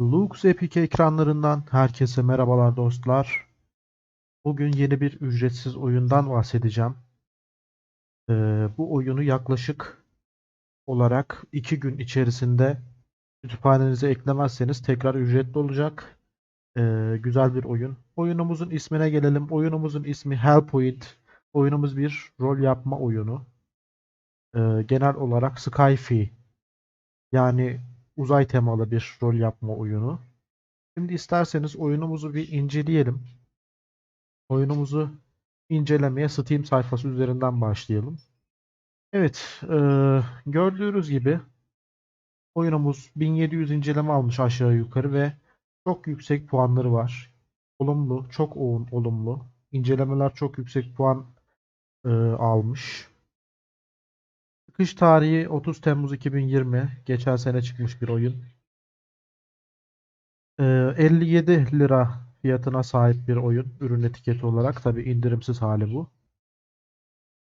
Lux Epic ekranlarından herkese merhabalar dostlar. Bugün yeni bir ücretsiz oyundan bahsedeceğim. Ee, bu oyunu yaklaşık olarak 2 gün içerisinde kütüphanenize eklemezseniz tekrar ücretli olacak. Ee, güzel bir oyun. Oyunumuzun ismine gelelim. Oyunumuzun ismi Hellpoint. Oyunumuz bir rol yapma oyunu. Ee, genel olarak Skyfi yani uzay temalı bir rol yapma oyunu. Şimdi isterseniz oyunumuzu bir inceleyelim. Oyunumuzu incelemeye Steam sayfası üzerinden başlayalım. Evet, e, gördüğünüz gibi oyunumuz 1700 inceleme almış aşağı yukarı ve çok yüksek puanları var. Olumlu, çok olumlu. İncelemeler çok yüksek puan e, almış. Çıkış tarihi 30 Temmuz 2020. Geçen sene çıkmış bir oyun. Ee, 57 lira fiyatına sahip bir oyun. Ürün etiketi olarak. Tabi indirimsiz hali bu.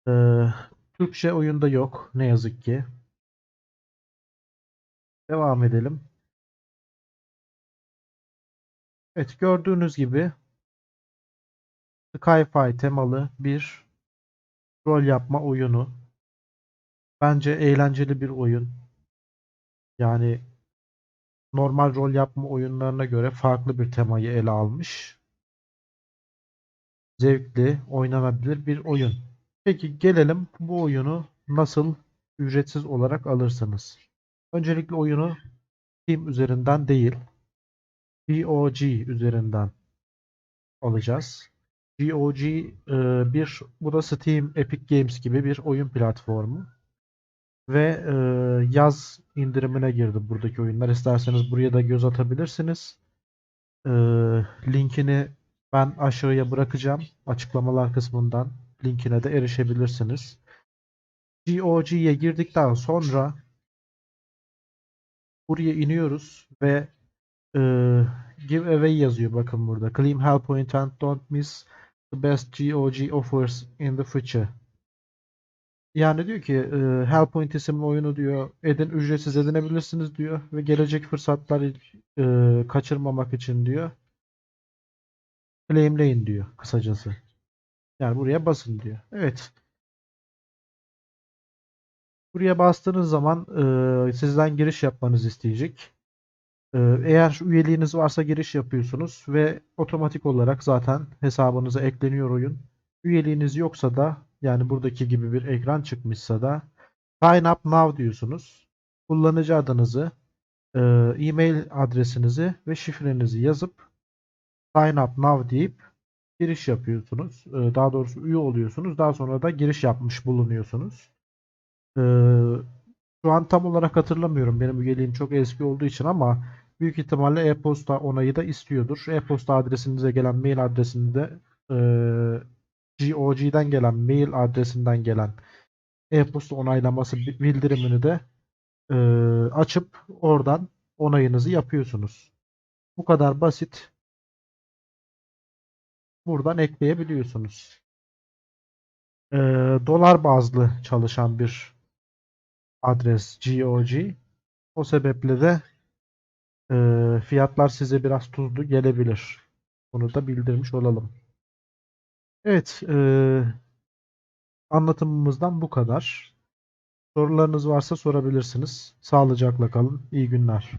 Ee, Türkçe oyunda yok. Ne yazık ki. Devam edelim. Evet gördüğünüz gibi Sci-Fi temalı bir rol yapma oyunu. Bence eğlenceli bir oyun. Yani normal rol yapma oyunlarına göre farklı bir temayı ele almış. Zevkli, oynanabilir bir oyun. Peki gelelim bu oyunu nasıl ücretsiz olarak alırsınız? Öncelikle oyunu Steam üzerinden değil, GOG üzerinden alacağız. GOG e, bir bu da Steam Epic Games gibi bir oyun platformu ve e, yaz indirimine girdi buradaki oyunlar. İsterseniz buraya da göz atabilirsiniz. E, linkini ben aşağıya bırakacağım. Açıklamalar kısmından linkine de erişebilirsiniz. GOG'ye girdikten sonra buraya iniyoruz ve e, giveaway yazıyor bakın burada. Claim Hellpoint and don't miss the best GOG offers in the future. Yani diyor ki e, Hellpoint isimli oyunu diyor edin ücretsiz edinebilirsiniz diyor ve gelecek fırsatları e, kaçırmamak için diyor claimleyin diyor kısacası. Yani buraya basın diyor. Evet. Buraya bastığınız zaman e, sizden giriş yapmanızı isteyecek. E, eğer üyeliğiniz varsa giriş yapıyorsunuz ve otomatik olarak zaten hesabınıza ekleniyor oyun. Üyeliğiniz yoksa da yani buradaki gibi bir ekran çıkmışsa da sign up now diyorsunuz. Kullanıcı adınızı, e, e-mail adresinizi ve şifrenizi yazıp sign up now deyip giriş yapıyorsunuz. E, Daha doğrusu üye oluyorsunuz. Daha sonra da giriş yapmış bulunuyorsunuz. E, Şu an tam olarak hatırlamıyorum. Benim üyeliğim çok eski olduğu için ama büyük ihtimalle e-posta onayı da istiyordur. E-posta adresinize gelen mail adresini de e, GOG'den gelen mail adresinden gelen e-posta onaylaması bi- bildirimini de e, açıp oradan onayınızı yapıyorsunuz. Bu kadar basit. Buradan ekleyebiliyorsunuz. E, dolar bazlı çalışan bir adres GOG. O sebeple de e, fiyatlar size biraz tuzlu gelebilir. Bunu da bildirmiş olalım. Evet, e, anlatımımızdan bu kadar. Sorularınız varsa sorabilirsiniz. Sağlıcakla kalın. İyi günler.